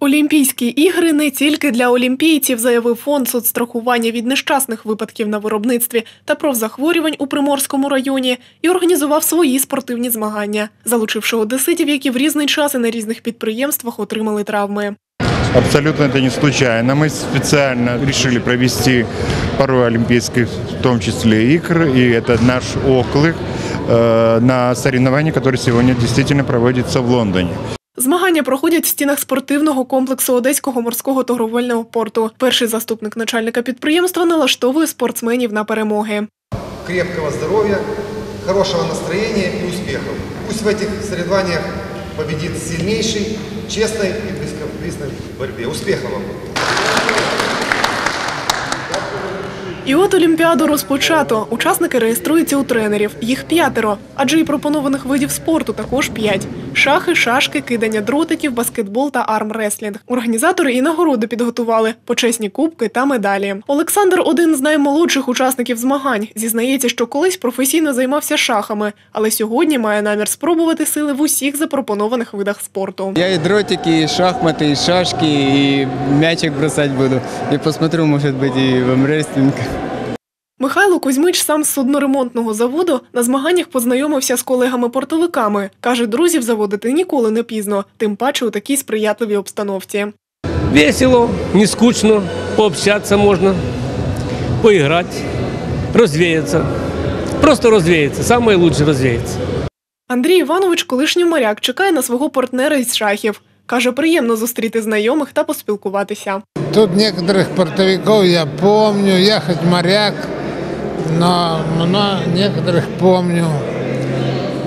Олімпійські ігри не тільки для олімпійців, заявив фонд соцстрахування від нещасних випадків на виробництві та профзахворювань у Приморському районі і організував свої спортивні змагання, залучивши одеситів, які в різний час і на різних підприємствах отримали травми. Абсолютно это не случайно. Мы специально решили провести пару олимпийских, в том числе игр, и это наш оклик э, на соревнования, которые сегодня действительно проводятся в Лондоне. Змагання проходять в стінах спортивного комплексу Одеського морського торговельного порту. Перший заступник начальника підприємства налаштовує спортсменів на перемоги. крепкого здоровья, хорошего настроения и успехов. Пусть в этих соревнованиях победит сильнейший, честной и бескомпромиссной борьбе. Успехов вам! І от Олімпіаду розпочато. Учасники реєструються у тренерів. Їх п'ятеро, адже і пропонованих видів спорту також п'ять: шахи, шашки, кидання дротиків, баскетбол та армреслінг. Організатори і нагороди підготували почесні кубки та медалі. Олександр один з наймолодших учасників змагань. Зізнається, що колись професійно займався шахами, але сьогодні має намір спробувати сили в усіх запропонованих видах спорту. Я и дротики, и шахматы, и шашки, и мячик бросать буду. И посмотрю, может быть, и в амрестлинг. Михайло Кузьмич сам з судноремонтного заводу на змаганнях познайомився з колегами-портовиками. Каже, друзів заводити ніколи не пізно, тим паче у такій сприятливій обстановці. Весело, не скучно, пообщаться можно, поиграть, развеяться. Просто развеяться, самое лучшее развеяться. Андрій Іванович, колишній моряк, чекає на свого партнера із шахів. Каже, приємно зустріти знайомих та поспілкуватися. Тут некоторых портовиков я помню, я хоть моряк, но, но некоторых помню.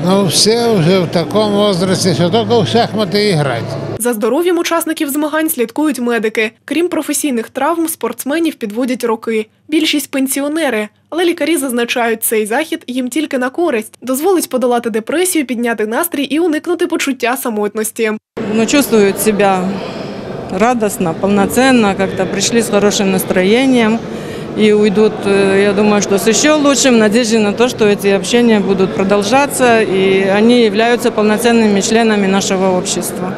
Но все уже в таком возрасте, что только в шахматы играть. За здоров'ям учасників змагань слідкують медики. Крім професійних травм, спортсменів підводять роки. Більшість пенсіонери, але лікарі зазначають, цей захід їм тільки на користь. Дозволить подолати депресію, підняти настрій і уникнути почуття самотності. ну, чувствуют себя радостно, полноценно, как-то пришли с хорошим настроением и уйдут, э, я думаю, что с еще лучшим, в надежде на то, что эти общения будут продолжаться, и они являются полноценными членами нашего общества.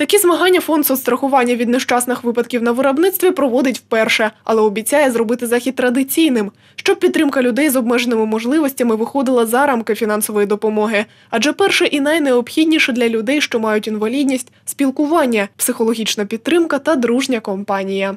Такі змагання фонд соцстрахування від нещасних випадків на виробництві проводить вперше, але обіцяє зробити захід традиційним, щоб підтримка людей з обмеженими можливостями виходила за рамки фінансової допомоги. Адже перше і найнеобхідніше для людей, що мають інвалідність спілкування, психологічна підтримка та дружня компанія.